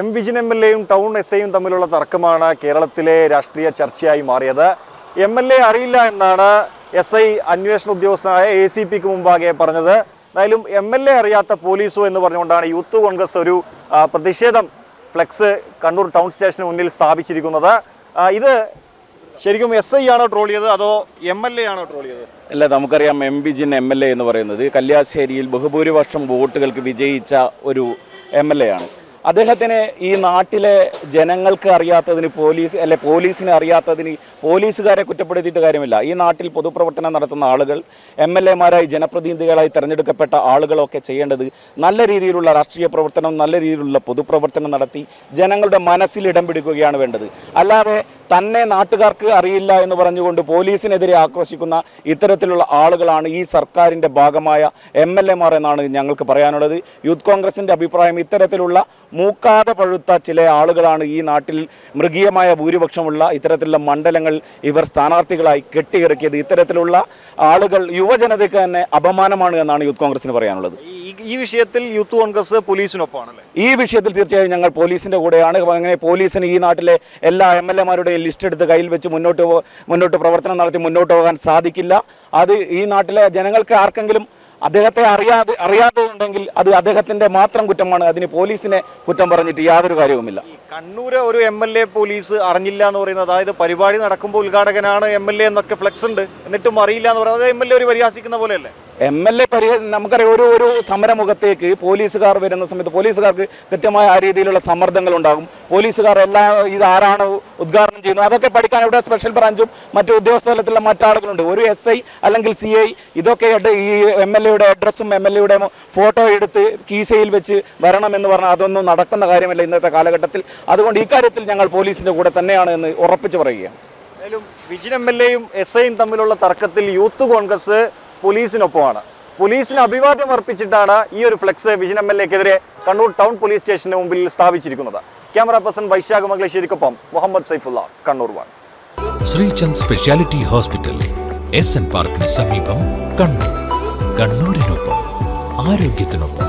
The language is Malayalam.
എം വിജിൻ എം എൽ എയും ടൗൺ എസ് ഐയും തമ്മിലുള്ള തർക്കമാണ് കേരളത്തിലെ രാഷ്ട്രീയ ചർച്ചയായി മാറിയത്. എം എൽ എ അറിയില്ല എന്നാണ് എസ് ഐ അന്വേഷണ ഉദ്യോഗസ്ഥനായ എ സി പിക്ക് മുമ്പാകെ പറഞ്ഞത്. എന്തായാലും എം എൽ എ അറിയാത്ത പോലീസോ എന്ന് പറഞ്ഞുകൊണ്ടാണ് യൂത്ത് കോൺഗ്രസ് ഒരു പ്രതിഷേധം ഫ്ലെക്സ് കണ്ണൂർ ടൗൺ സ്റ്റേഷന് മുന്നിൽ സ്ഥാപിച്ചിരിക്കുന്നത്. ഇത് ശരിക്കും എസ് ഐ ആണോ ട്രോൾ ചെയ്തത് അതോ എം എൽ എ ആണോ ട്രോൾ ചെയ്തത്? അല്ല നമുക്കറിയാം M Vijin M L A എന്ന് പറയുന്നത് കല്യാശ്ശേരിയിൽ ബഹുഭൂരിപക്ഷം വോട്ടുകൾക്ക് വിജയിച്ച ഒരു എം എൽ എ ആണ്. അദ്ദേഹത്തിന് ഈ നാട്ടിലെ ജനങ്ങൾക്ക് അറിയാത്തതിന് പോലീസ് അല്ലെ പോലീസിനെ അറിയാത്തതിന് പോലീസുകാരെ കുറ്റപ്പെടുത്തിയിട്ട് കാര്യമില്ല. ഈ നാട്ടിൽ പൊതുപ്രവർത്തനം നടത്തുന്ന ആളുകൾ എം എൽ എമാരായി ജനപ്രതിനിധികളായി തിരഞ്ഞെടുക്കപ്പെട്ട ആളുകളൊക്കെ ചെയ്യേണ്ടത് നല്ല രീതിയിലുള്ള രാഷ്ട്രീയ പ്രവർത്തനം നല്ല രീതിയിലുള്ള പൊതുപ്രവർത്തനം നടത്തി ജനങ്ങളുടെ മനസ്സിൽ ഇടം പിടിക്കുകയാണ് വേണ്ടത്. അല്ലാതെ തന്നെ നാട്ടുകാർക്ക് അറിയില്ല എന്ന് പറഞ്ഞുകൊണ്ട് പോലീസിനെതിരെ ആക്രോശിക്കുന്ന ഇത്തരത്തിലുള്ള ആളുകളാണ് ഈ സർക്കാരിന്റെ ഭാഗമായ എം എൽ എമാർ എന്നാണ് ഞങ്ങൾക്ക് പറയാനുള്ളത്. യൂത്ത് കോൺഗ്രസിന്റെ അഭിപ്രായം ഇത്തരത്തിലുള്ള മൂക്കാതെ പഴുത്ത ചില ആളുകളാണ് ഈ നാട്ടിൽ മൃഗീയമായ ഭൂരിപക്ഷമുള്ള ഇത്തരത്തിലുള്ള മണ്ഡലങ്ങൾ ഇവർ സ്ഥാനാർത്ഥികളായി കെട്ടിയിറക്കിയത്. ഇത്തരത്തിലുള്ള ആളുകൾ യുവജനതയ്ക്ക് തന്നെ അപമാനമാണ് എന്നാണ് യൂത്ത് കോൺഗ്രസിന് പറയാനുള്ളത്. ഈ വിഷയത്തിൽ യൂത്ത് കോൺഗ്രസ് പോലീസിനൊപ്പമാണല്ലേ? ഈ വിഷയത്തിൽ തീർച്ചയായും ഞങ്ങൾ പോലീസിന്റെ കൂടെയാണ്. അങ്ങനെ പോലീസിന് ഈ നാട്ടിലെ എല്ലാ എം എൽ എമാരുടെയും ലിസ്റ്റ് എടുത്ത് കയ്യിൽ വെച്ച് മുന്നോട്ട് മുന്നോട്ട് പ്രവർത്തനം നടത്തി മുന്നോട്ട് പോകാൻ സാധിക്കില്ല. അത് ഈ നാട്ടിലെ ജനങ്ങൾക്ക് ആർക്കെങ്കിലും അദ്ദേഹത്തെ അറിയാതെ അറിയാത്തതുണ്ടെങ്കിൽ അത് അദ്ദേഹത്തിന്റെ മാത്രം കുറ്റമാണ്. അതിന് പോലീസിനെ കുറ്റം പറഞ്ഞിട്ട് യാതൊരു കാര്യവുമില്ല. കണ്ണൂര് ഒരു എം എൽ എ പോലീസ് അറിഞ്ഞില്ല എന്ന് പറയുന്നത് അതായത് പരിപാടി നടക്കുമ്പോൾ ഉദ്ഘാടകനാണ് എം എൽ എ എന്നൊക്കെ ഫ്ലെക്സ് ഉണ്ട്. എന്നിട്ടും അറിയില്ല എന്ന് പറയുന്നത് എം എൽ എ ഒരു പരിഹാസിക്കുന്ന പോലെയല്ലേ? എം എൽ എ പരി നമുക്കറിയാം ഒരു ഒരു സമരമുഖത്തേക്ക് പോലീസുകാർ വരുന്ന സമയത്ത് പോലീസുകാർക്ക് കൃത്യമായ ആ രീതിയിലുള്ള സമ്മർദ്ദങ്ങൾ ഉണ്ടാകും. പോലീസുകാർ എല്ലാം ഇത് ആരാണ് ഉദ്ഘാടനം ചെയ്യുന്നത്? അതൊക്കെ പഠിക്കാൻ ഇവിടെ സ്പെഷ്യൽ ബ്രാഞ്ചും മറ്റു ഉദ്യോഗസ്ഥ തലത്തിലുള്ള മറ്റാളുകളുണ്ട്. ഒരു എസ് ഐ അല്ലെങ്കിൽ സി ഐ ഇതൊക്കെ ഈ എം എൽ എയുടെ അഡ്രസ്സും എം എൽ എയുടെ ഫോട്ടോ എടുത്ത് കീശയിൽ വെച്ച് വരണമെന്ന് പറഞ്ഞാൽ അതൊന്നും നടക്കുന്ന കാര്യമല്ല ഇന്നത്തെ കാലഘട്ടത്തിൽ. അതുകൊണ്ട് ഈ കാര്യത്തിൽ ഞങ്ങൾ പോലീസിന്റെ കൂടെ തന്നെയാണ് എന്ന് ഉറപ്പിച്ചു പറയുകയാണ്. വിജിൻ എം എൽ എയും എസ് ഐയും തമ്മിലുള്ള തർക്കത്തിൽ യൂത്ത് കോൺഗ്രസ് പോലീസിനൊപ്പമാണ്. പോലീസിന് അഭിവാദ്യം അർപ്പിച്ചിട്ടാണ് ഈ ഒരു ഫ്ലെക്സ് വിജിൻ എം എൽ എക്കെതിരെ കണ്ണൂർ ടൗൺ പോലീസ് സ്റ്റേഷന് മുമ്പിൽ സ്ഥാപിച്ചിരിക്കുന്നത്. Camera person Vaishakh മംഗലശ്ശേരിക്കൊപ്പം Muhammad Saifulla Kannur one. Sreechand speciality hospital S N പാർക്കിന് സമീപം കണ്ണൂർ. കണ്ണൂരിനൊപ്പം ആരോഗ്യത്തിനൊപ്പം.